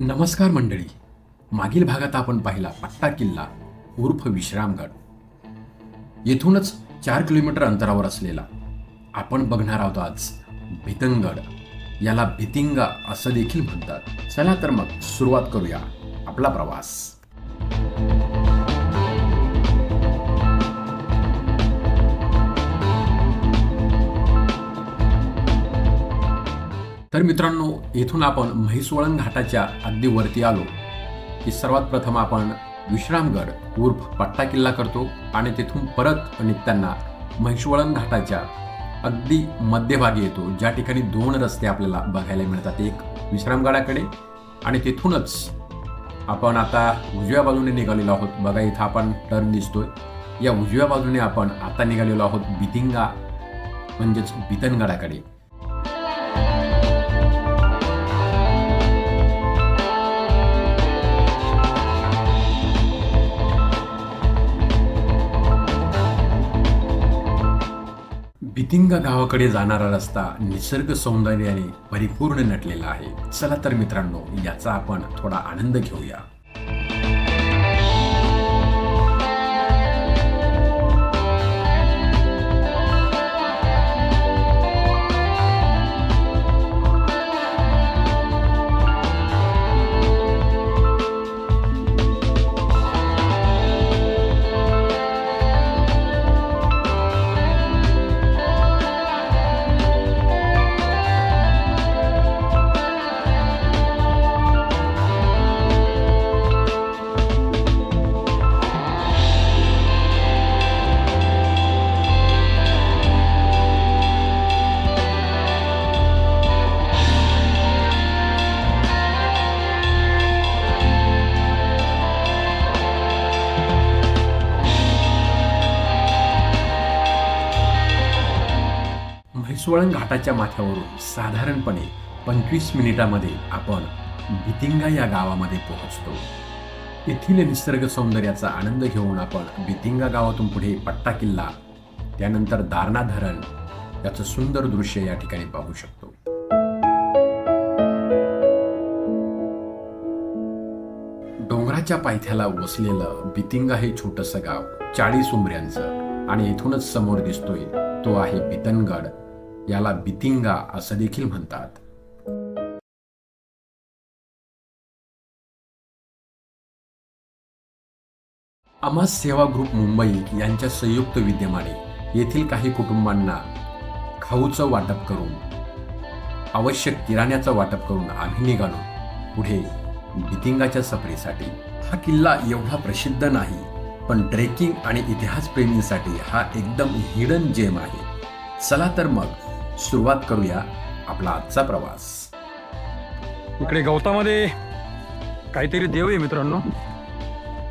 नमस्कार मंडळी. मागील भागात आपण पाहिला पट्टा किल्ला उर्फ विश्रामगड. येथूनच चार किलोमीटर अंतरावर असलेला आपण बघणार आहोत आज भितंगड याला भितिंगा असं देखील म्हणतात. चला तर मग सुरुवात करूया आपला प्रवास. तर मित्रांनो इथून आपण म्हैसवळण घाटाच्या अगदी वरती आलो. की सर्वात प्रथम आपण विश्रामगड उर्फ पट्टा किल्ला करतो आणि तिथून परत निघताना म्हैसवळण घाटाच्या अगदी मध्यभागी येतो. ज्या ठिकाणी दोन रस्ते आपल्याला बघायला मिळतात. एक विश्रामगडाकडे आणि तिथूनच आपण आता उजव्या बाजूने निघालेलो आहोत. बघा इथं आपण टर्न दिसतोय. या उजव्या बाजूने आपण आता निघालेलो आहोत बितिंगा म्हणजेच बितनगडाकडे. भितिंगा गावाकडे जाणारा रस्ता निसर्ग सौंदर्याने परिपूर्ण नटलेला आहे. चला तर मित्रांनो याचा आपण थोडा आनंद घेऊया. म्हैसवळण घाटाच्या माथ्यावरून साधारणपणे पंचवीस मिनिटामध्ये आपण बितिंगा या गावामध्ये पोहोचतो. येथील निसर्ग सौंदर्याचा आनंद घेऊन आपण बितिंगा गावातून पुढे पट्टा किल्ला त्यानंतर दारणा धरण याचं सुंदर दृश्य या ठिकाणी पाहू शकतो. डोंगराच्या पायथ्याला वसलेलं बितिंगा हे छोटंसं गाव चाळीस उमऱ्यांचं आणि इथूनच समोर दिसतोय तो आहे बितनगड. याला बितिंगा असं देखील म्हणतात. अमास सेवा ग्रुप मुंबई यांच्या संयुक्त विद्यमाने येथील काही कुटुंबांना खाऊचं वाटप करून आवश्यक किराण्याचं वाटप करून आम्ही निघालो. पुढे बितिंगाच्या सफरीसाठी हा किल्ला एवढा प्रसिद्ध नाही पण ट्रेकिंग आणि इतिहासप्रेमींसाठी हा एकदम हिडन जेम आहे. चला तर मग सुरुवात करूया आपला आजचा प्रवास. इकडे गवतामध्ये काहीतरी देव आहे मित्रांनो.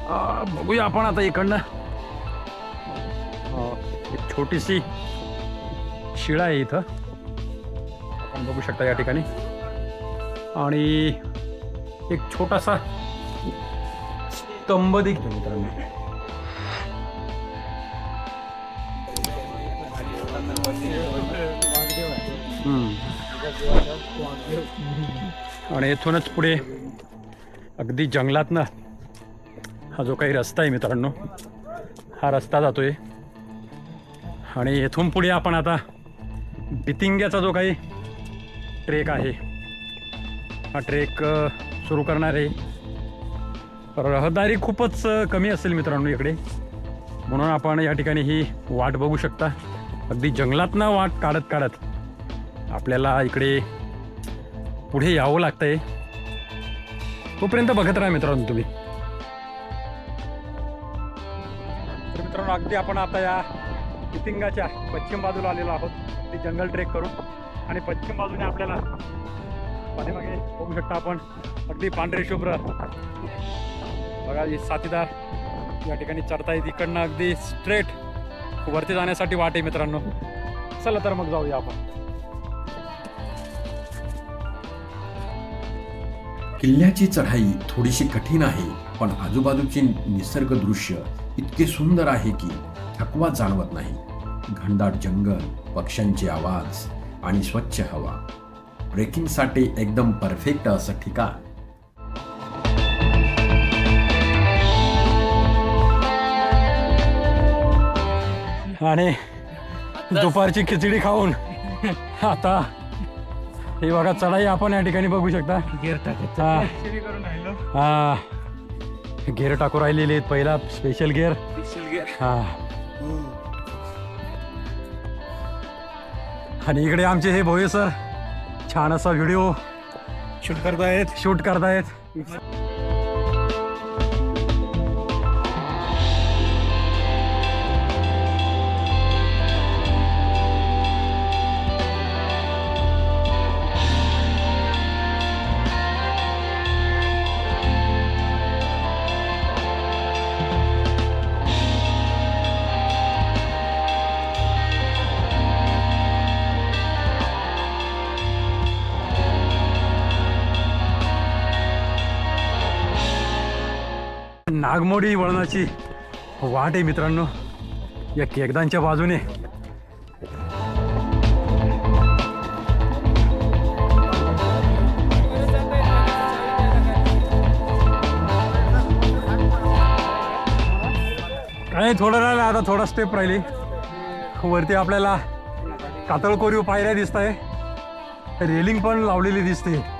आ, बघूया आपण आता इकडनं. आ, एक छोटीशी शिळा आहे इथं. आपण बघू शकता या ठिकाणी. आणि एक छोटासा स्तंभ देखील मित्रांनो. आणि इथूनच पुढे अगदी जंगलातनं हा जो काही रस्ता आहे मित्रांनो हा रस्ता जातोय. आणि इथून पुढे आपण आता बितिंग्याचा जो काही ट्रेक आहे हा ट्रेक सुरू करणार आहे. रहदारी खूपच कमी असेल मित्रांनो इकडे. म्हणून आपण या ठिकाणी ही वाट बघू शकता. अगदी जंगलातनं वाट काढत काढत आपल्याला इकडे पुढे यावं लागतंय. तोपर्यंत बघत राहा मित्रांनो तुम्ही. तर मित्रांनो अगदी आपण आता या कितिंगाच्या पश्चिम बाजूला आलेलो आहोत. ते जंगल ट्रेक करून. आणि पश्चिम बाजूने आपल्याला पाठीमागे बघू शकता आपण अगदी पांढरे शुभ्र. बघा जी साथीदार या ठिकाणी चढतायत. इकडनं अगदी स्ट्रेट वरती जाण्यासाठी वाट आहे मित्रांनो. चला तर मग जाऊया आपण. किल्ल्याची चढाई थोडीशी कठीण आहे पण आजूबाजूचे निसर्ग दृश्य इतके सुंदर आहे की थकवा जाणवत नाही. घनदाट जंगल पक्ष्यांचे आवाज आणि स्वच्छ हवा. ट्रेकिंगसाठी एकदम परफेक्ट असं ठिकाण. आणि दुपारची खिचडी खाऊन आता हे बघा चढाई आपण या ठिकाणी बघू शकता. गिअर टाकत. हा. हा. गेअर टाकू राहिलेले आहेत पहिला स्पेशल गेअर स्पेशल गिअर हा. आणि इकडे आमचे हे भोये सर छान असा व्हिडिओ शूट करतायत. शूट करतायत. नागमोडी वळणाची वाट आहे मित्रांनो. या केकदांच्या बाजूने. काय थोडं राहिलं आता थोडा स्टेप राहिली. वरती आपल्याला कातळ कोरीव पायऱ्या दिसत आहे रेलिंग पण लावलेली दिसते.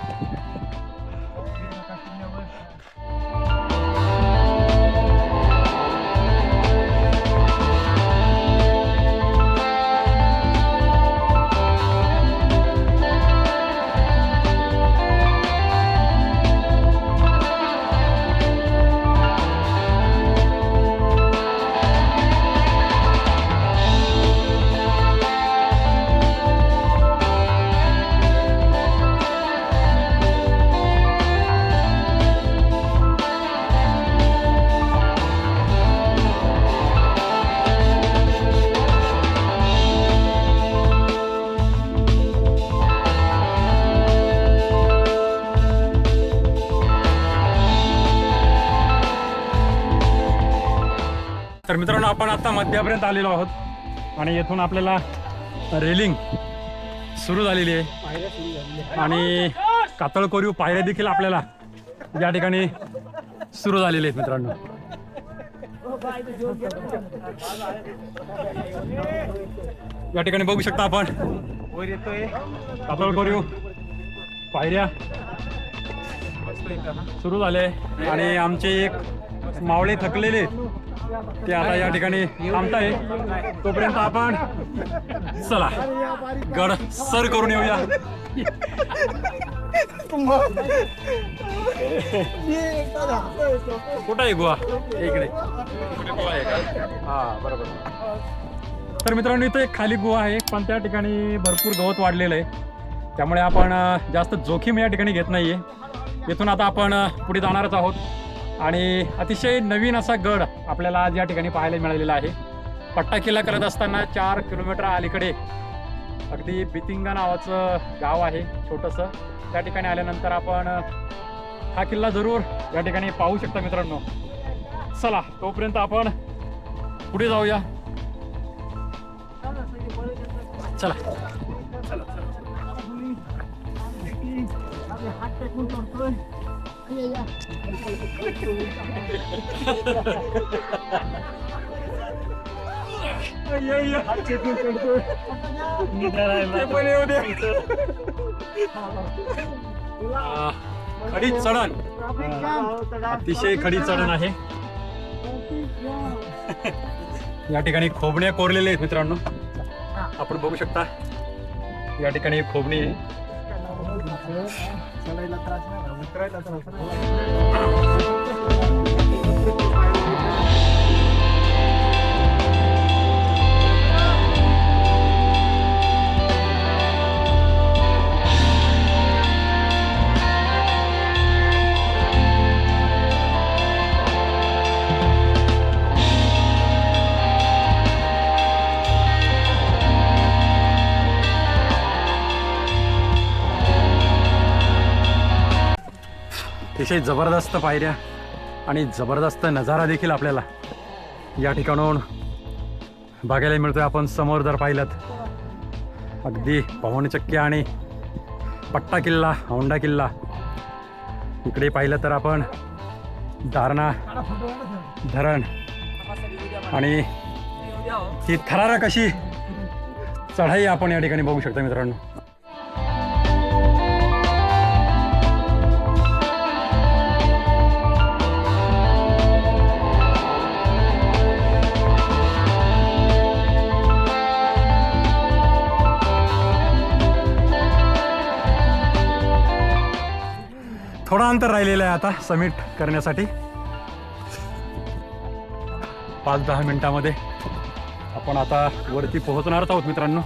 आपण आता मध्यापर्यंत आलेलो आहोत. आणि येथून आपल्याला रेलिंग सुरू झालेली आहे. आणि कातळ कोरीव पायऱ्या देखील आपल्याला या ठिकाणी सुरू झालेले आहेत मित्रांनो. या ठिकाणी बघू शकता आपण वर येतोय कातळ कोरीव पायऱ्या सुरू झाले. आणि आमचे एक मावळे थकलेले ते आता या ठिकाणी थांबताय. तोपर्यंत आपण चला गड सर करून येऊया. कुठं आहे गुहा? इकडे. हा बरोबर. तर मित्रांनो इथे एक खाली गुहा आहे पण त्या ठिकाणी भरपूर गवत वाढलेलं आहे. त्यामुळे आपण जास्त जोखीम या ठिकाणी घेत नाहीये. इथून आता आपण पुढे जाणारच आहोत. आणि अतिशय नवीन असा गड आपल्याला आज या ठिकाणी पाहायला मिळालेला आहे. पट्टा किल्ला करत असताना चार किलोमीटर अलीकडे अगदी बितिंगा नावाचं गाव आहे छोटंसं. त्या ठिकाणी आल्यानंतर आपण हा किल्ला जरूर या ठिकाणी पाहू शकता मित्रांनो. चला तोपर्यंत आपण पुढे जाऊया. चला. चला खडी चढण. अतिशय खडी चढण आहे. या ठिकाणी खोबण्या कोरलेल्या आहेत मित्रांनो. आपण बघू शकता या ठिकाणी खोबणी एक खोबणी आहे अतिशय जबरदस्त पायऱ्या आणि जबरदस्त नजारा देखील आपल्याला या ठिकाणाहून बघायला मिळतोय. आपण समोर जर पाहिलं अगदी पवनचक्की आणि पट्टा किल्ला होंडा किल्ला. इकडे पाहिलं तर आपण दारणा धरण आणि ही थरारक अशी चढाई आपण या ठिकाणी बघू शकता मित्रांनो. थोडा अंतर राहिलेलं आहे आता समिट करण्यासाठी. पाच दहा मिनिटामध्ये आपण आता वरती पोहोचणारच आहोत मित्रांनो.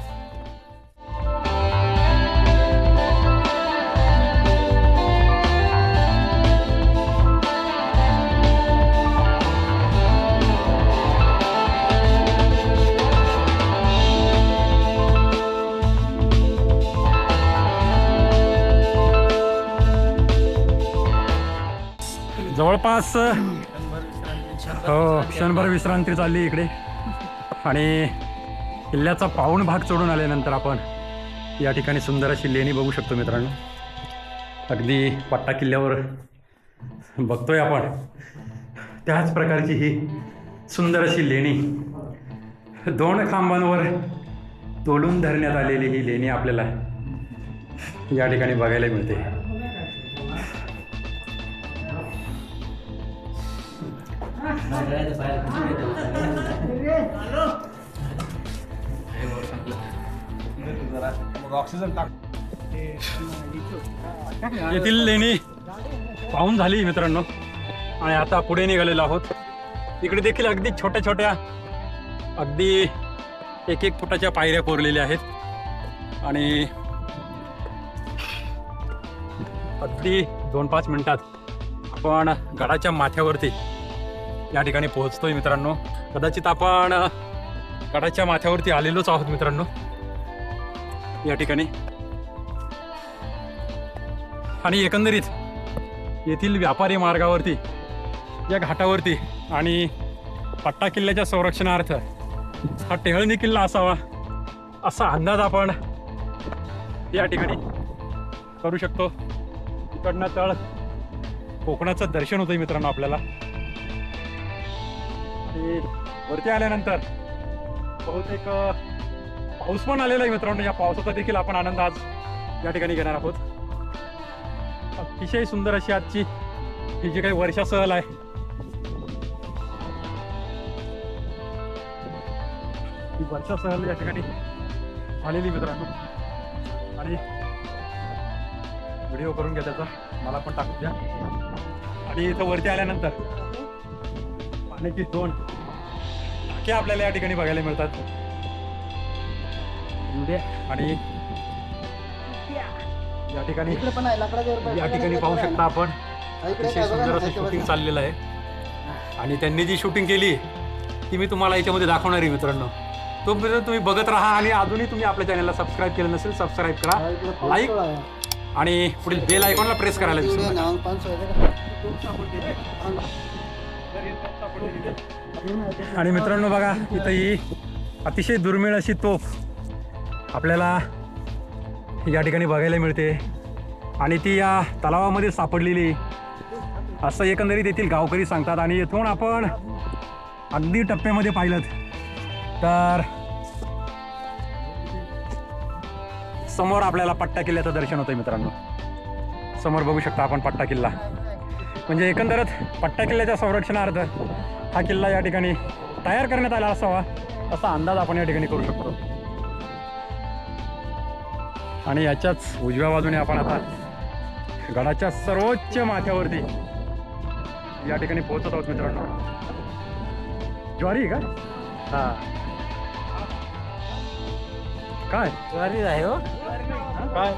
जवळपास हो क्षणभर विश्रांती चालली इकडे. आणि किल्ल्याचा पाऊण भाग चढून आल्यानंतर आपण या ठिकाणी सुंदर अशी लेणी बघू शकतो मित्रांनो. अगदी पट्टा किल्ल्यावर बघतोय आपण. त्याच प्रकारची ही सुंदर अशी लेणी. दोन खांबांवर तोडून धरण्यात आलेली ही लेणी आपल्याला या ठिकाणी बघायला मिळते. ऑक्सिजन टाक येथील लेणी पाहून झाली मित्रांनो. आणि आता पुढे निघालेलो आहोत. इकडे देखील अगदी छोट्या छोट्या अगदी एक एक फुटाच्या पायऱ्या कोरलेल्या आहेत. आणि अगदी दोन पाच मिनिटात आपण गडाच्या माथ्यावरती या ठिकाणी पोहोचतोय मित्रांनो. कदाचित आपण गडाच्या माथ्यावरती आलेलोच आहोत मित्रांनो. या ठिकाणी. आणि एकंदरीत येथील व्यापारी मार्गावरती या घाटावरती आणि पट्टा किल्ल्याच्या संरक्षणार्थ हा टेहळणी किल्ला असावा असा अंदाज आपण या ठिकाणी करू शकतो. इकडनं तळ कोकणाचं दर्शन होतंय मित्रांनो आपल्याला. आणि वरती आल्यानंतर बहुतेक पाऊस पण आलेला आहे मित्रांनो. या पावसाचा देखील आपण आनंद आज या ठिकाणी घेणार आहोत. अतिशय सुंदर अशी आजची ही जी काही वर्षा सहल आहे. ही वर्षा सहल या ठिकाणी आलेली मित्रांनो. आणि व्हिडिओ करून घ्या त्याचा मला पण टाकू द्या. आणि इथं वरती आल्यानंतर पाण्याची दोन टाके आपल्याला या ठिकाणी बघायला मिळतात. आणि या ठिकाणी या ठिकाणी पाहू शकता आपण. अतिशय सुंदर असं शूटिंग चाललेलं आहे. आणि त्यांनी जी शूटिंग केली ती मी तुम्हाला याच्यामध्ये दाखवणार आहे मित्रांनो. तोपर्यंत तुम्ही बघत राहा आणि अजूनही तुम्ही आपल्या चॅनलला सबस्क्राईब केलं नसेल सबस्क्राईब करा. लाईक आणि पुढील बेल आयकॉनला प्रेस करायला विसरू नका. आणि मित्रांनो बघा इथं ही अतिशय दुर्मिळ अशी तोफ आपल्याला या ठिकाणी बघायला मिळते. आणि ती या तलावामध्ये सापडलेली असं एकंदरीत येथील गावकरी सांगतात. आणि येथून आपण अगदी टप्प्यामध्ये पाहिलं तर समोर आपल्याला पट्टा किल्ल्याचं दर्शन होतं मित्रांनो. समोर बघू शकता आपण पट्टा किल्ला. म्हणजे एकंदरच पट्टा किल्ल्याच्या संरक्षणार्थ हा किल्ला या ठिकाणी तयार करण्यात आला असावा असा अंदाज आपण या ठिकाणी करू शकतो. आणि याच्याच उजव्या बाजूने आपण आता गडाच्या सर्वोच्च माथ्यावरती या ठिकाणी पोहोचत आहोत मित्रांनो. ज्वारी का? हा. काय? ज्वारी आहे हो. काय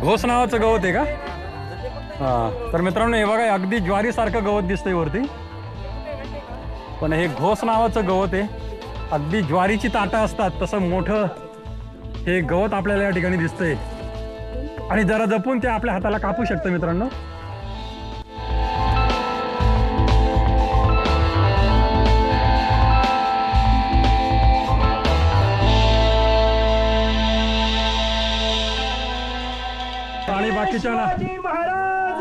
घोस नावाचं गवत आहे का? हा. तर मित्रांनो हे बघा अगदी ज्वारीसारखं गवत दिसतंय वरती. पण हे घोस नावाचं गवत आहे. अगदी ज्वारीची ताटं असतात तसं मोठं हे गवत आपल्याला या ठिकाणी दिसतंय. आणि जरा जपून ते आपल्या हाताला कापू शकतं मित्रांनो. आणि बाकीच्या ना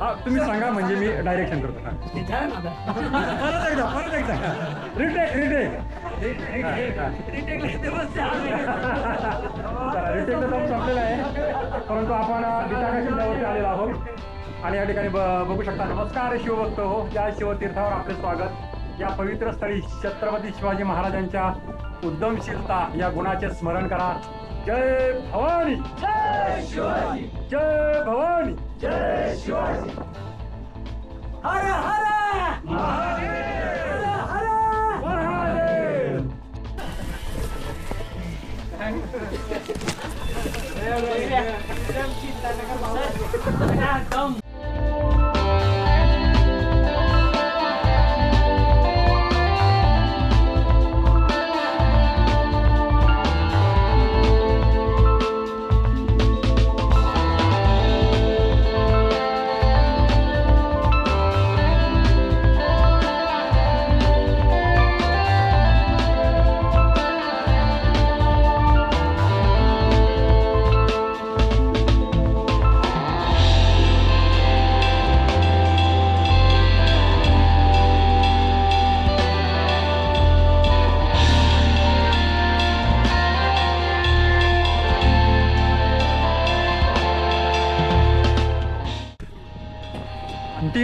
हा, तुम्ही सांगा म्हणजे मी डायरेक्शन करतो. हा. परत एकदा परत एकदा. रिटेक रिटेक Retake ला संपलेलं आहे. परंतु आपण बिटाका किल्ल्यावरती आलेलो आहोत. आणि या ठिकाणी ब- बघू शकता नमस्कार शिवभक्त हो. या शिवतीर्थावर आपले स्वागत. या पवित्र स्थळी छत्रपती शिवाजी महाराजांच्या उद्यमशीलता या गुणाचे स्मरण करा. जय भवानी जय शिवाजी जय भवानी जय शिवाजी हर हर महादेव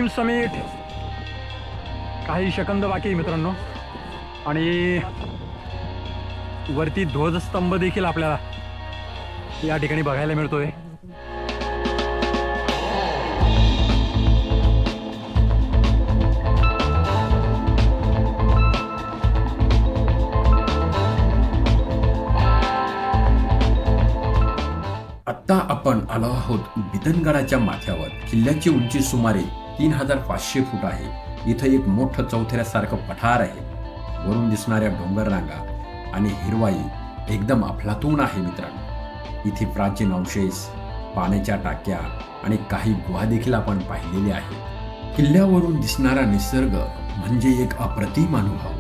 एकदम समिट. काही सेकंद बाकी मित्रांनो. आणि वरती ध्वजस्तंभ देखील आपल्याला या ठिकाणी बघायला मिळतोय. आत्ता आपण आलो आहोत बिदनगडाच्या माथ्यावर. किल्ल्याची उंची सुमारे तीन हजार पाचशे फूट आहे. इथं एक मोठं चौथऱ्यासारखं पठार आहे. वरून दिसणाऱ्या डोंगर रांगा आणि हिरवाई एकदम अफलातून आहे मित्रांनो. इथे प्राचीन अवशेष पाण्याच्या टाक्या आणि काही गुहा देखील आपण पाहिलेले आहेत. किल्ल्यावरून दिसणारा निसर्ग म्हणजे एक अप्रतिम अनुभव.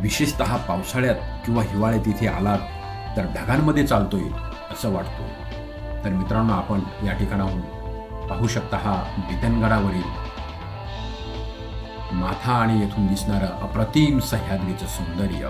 विशेषतः पावसाळ्यात किंवा हिवाळ्यात इथे आलात तर ढगांमध्ये चालतोय असं वाटतो. तर मित्रांनो आपण या ठिकाणाहून पाहू शकता हा बितनगडावरील माथा आणि येथून दिसणारं अप्रतिम सह्याद्रीचं सौंदर्य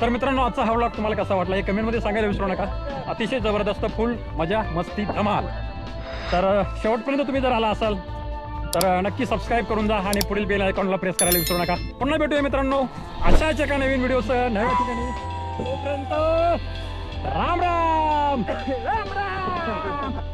तर मित्रांनो आजचा हा व्लॉग तुम्हाला कसा वाटला हे कमेंटमध्ये सांगायला विसरू नका. अतिशय जबरदस्त फुल मजा मस्ती धमाल. तर शेवटपर्यंत तुम्ही जर आला असाल तर नक्की सबस्क्राईब करून जा आणि पुढील बेल अकाउंटला प्रेस करायला विसरू नका. पुन्हा भेटूया मित्रांनो अशाच एका नवीन व्हिडिओसह नव्या ठिकाणी. तोपर्यंत राम राम! राम राम!